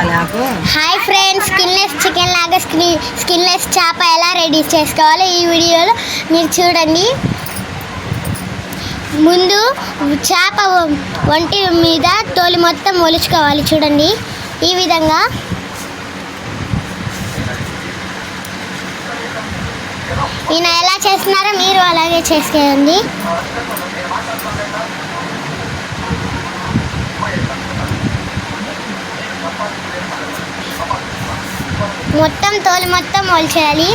Hi friends skinless chicken లాగా skin skinless చేప ఎలా రెడీ చేసుకోవాలో ఈ వీడియోలో మీరు చూడండి. ముందు చేప ఒంటి మీద తోలు మొత్తం ఒలుచుకోవాలి చూడండి. ఈ విధంగా. ఈయన ఎలా చేస్తున్నారో మీరు అలాగే చేసుకోండి మొత్తం తోలు మొత్తం ఒలిచేయాలి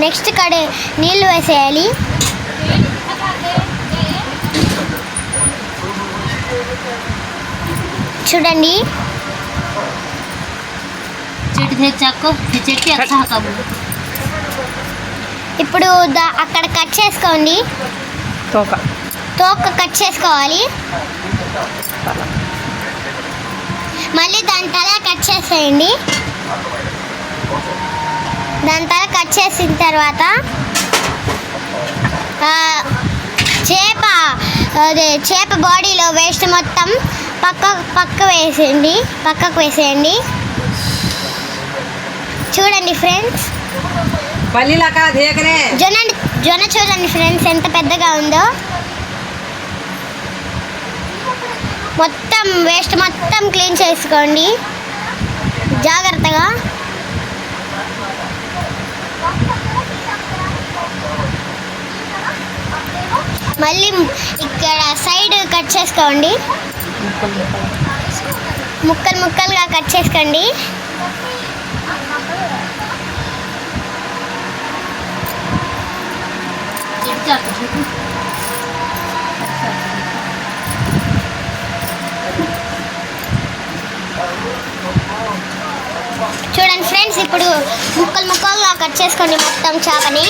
నెక్స్ట్ కడే నీళ్ళు వేసేయాలి. చూడండి. ఇప్పుడు అక్కడ కట్ చేసుకోండి. తోక. తోక కట్ చేసుకోవాలి. మళ్ళీ దాని తల కట్ చేసేయండి. దాని తల కట్ చేసిన తర్వాత చేప అదే చేప బాడీలో వేస్ట్ మొత్తం పక్క పక్క వేసేయండి పక్కకు వేసేయండి. చూడండి ఫ్రెండ్స్ జొన్న జొన్న చూడండి ఫ్రెండ్స్ ఎంత పెద్దగా ఉందో. మొత్తం వేస్ట్ మొత్తం క్లీన్ చేసుకోండి. జాగ్రత్తగా. మళ్ళీ ఇక్కడ సైడ్ కట్ చేసుకోండి. ముక్కలు ముక్కలుగా కట్ చేసుకోండి. చూడండి ఫ్రెండ్స్ ఇప్పుడు ముక్కలు ముక్కలుగా కట్ చేసుకోండి మొత్తం చేపని.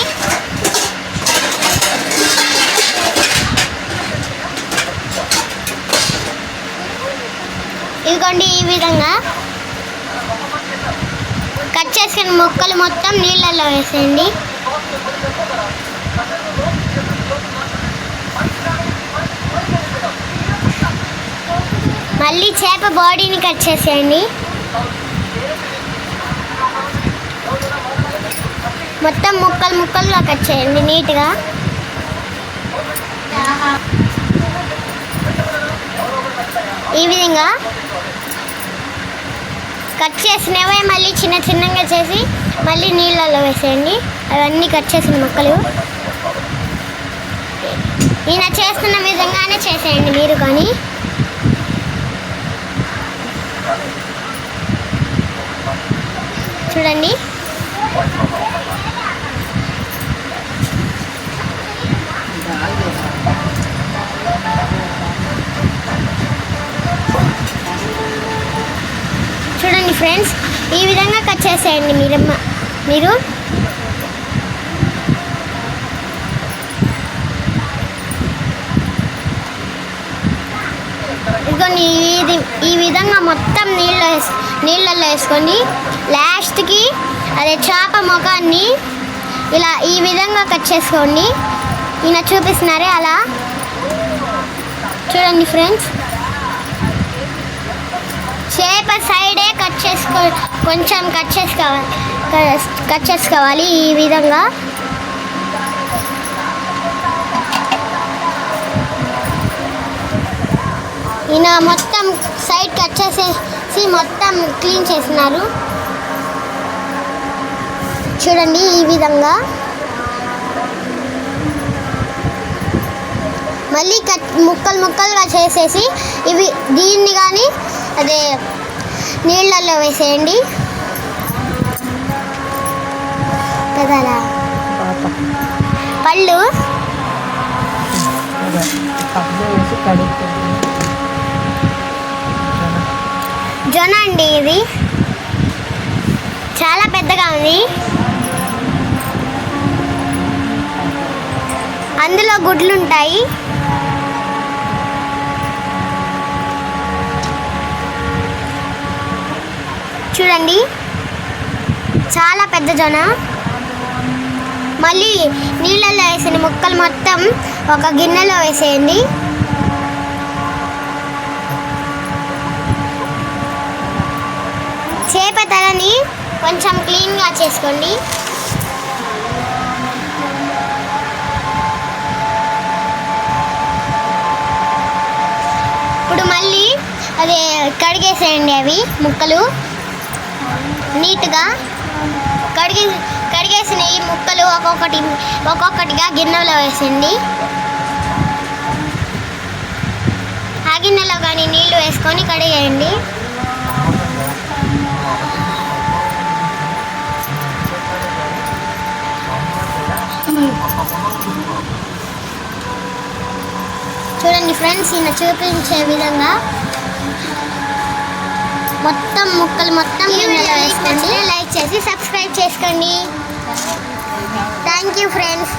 ఇదిగోండి ఈ విధంగా కట్ చేసిన ముక్కలు మొత్తం నీళ్ళల్లో వేసేయండి. మళ్ళీ చేప బాడీని కట్ చేసేయండి. మొత్తం ముక్కలు ముక్కలుగా కట్ చేయండి నీట్గా. ఈ విధంగా కట్ చేసినవే మళ్ళీ చిన్న చిన్నగా చేసి మళ్ళీ నీళ్ళల్లో వేసేయండి. అవన్నీ కట్ చేసిన ముక్కలు. ఈయన చేస్తున్న విధంగానే చేసేయండి మీరు కానీ. చూడండి. చూడండి ఫ్రెండ్స్ ఈ విధంగా కట్ చేసేయండి మీరు మీరు? ఇదిగోండి ఇది ఈ విధంగా మొత్తం నీళ్ళు నీళ్ళల్లో వేసుకొని లాస్ట్కి అదే చేప ముఖాన్ని ఇలా ఈ విధంగా కట్ చేసుకోండి. ఈయన చూపిస్తున్నారే అలా. చూడండి ఫ్రెండ్స్. చేప సైడే కట్ చేసుకో కొంచెం కట్ చేసుకోవాలి కట్ చేసుకోవాలి ఈ విధంగా. ఈయన మొత్తం సైడ్ కట్ చేసేసి మొత్తం క్లీన్ చేసినారు చూడండి ఈ విధంగా. మళ్ళీ కట్ ముక్కలు ముక్కలుగా చేసేసి ఇవి దీన్ని కానీ అదే నీళ్ళల్లో వేసేయండి. కదరా పళ్ళు? జొన అండి ఇది. చాలా పెద్దగా ఉంది. అందులో గుడ్లు ఉంటాయి చూడండి. చాలా పెద్ద జొన మళ్ళీ నీళ్ళల్లో వేసిన ముక్కలు మొత్తం ఒక గిన్నెలో వేసేయండి. చేప తలని కొంచెం క్లీన్గా చేసుకోండి. ఇప్పుడు మళ్ళీ అది కడిగేసేయండి అవి ముక్కలు. నీట్గా కడిగే కడిగేసిన ఈ ముక్కలు ఒక్కొక్కటి ఒక్కొక్కటిగా గిన్నెలో వేసండి ఆ గిన్నెలో కానీ నీళ్ళు వేసుకొని కడిగేయండి. చూడండి ఫ్రెండ్స్ ఈయన చూపించే విధంగా మొత్తం ముక్కలు మొత్తం వేసుకోండి. లైక్ చేసి సబ్స్క్రైబ్ చేసుకోండి. Thank you friends.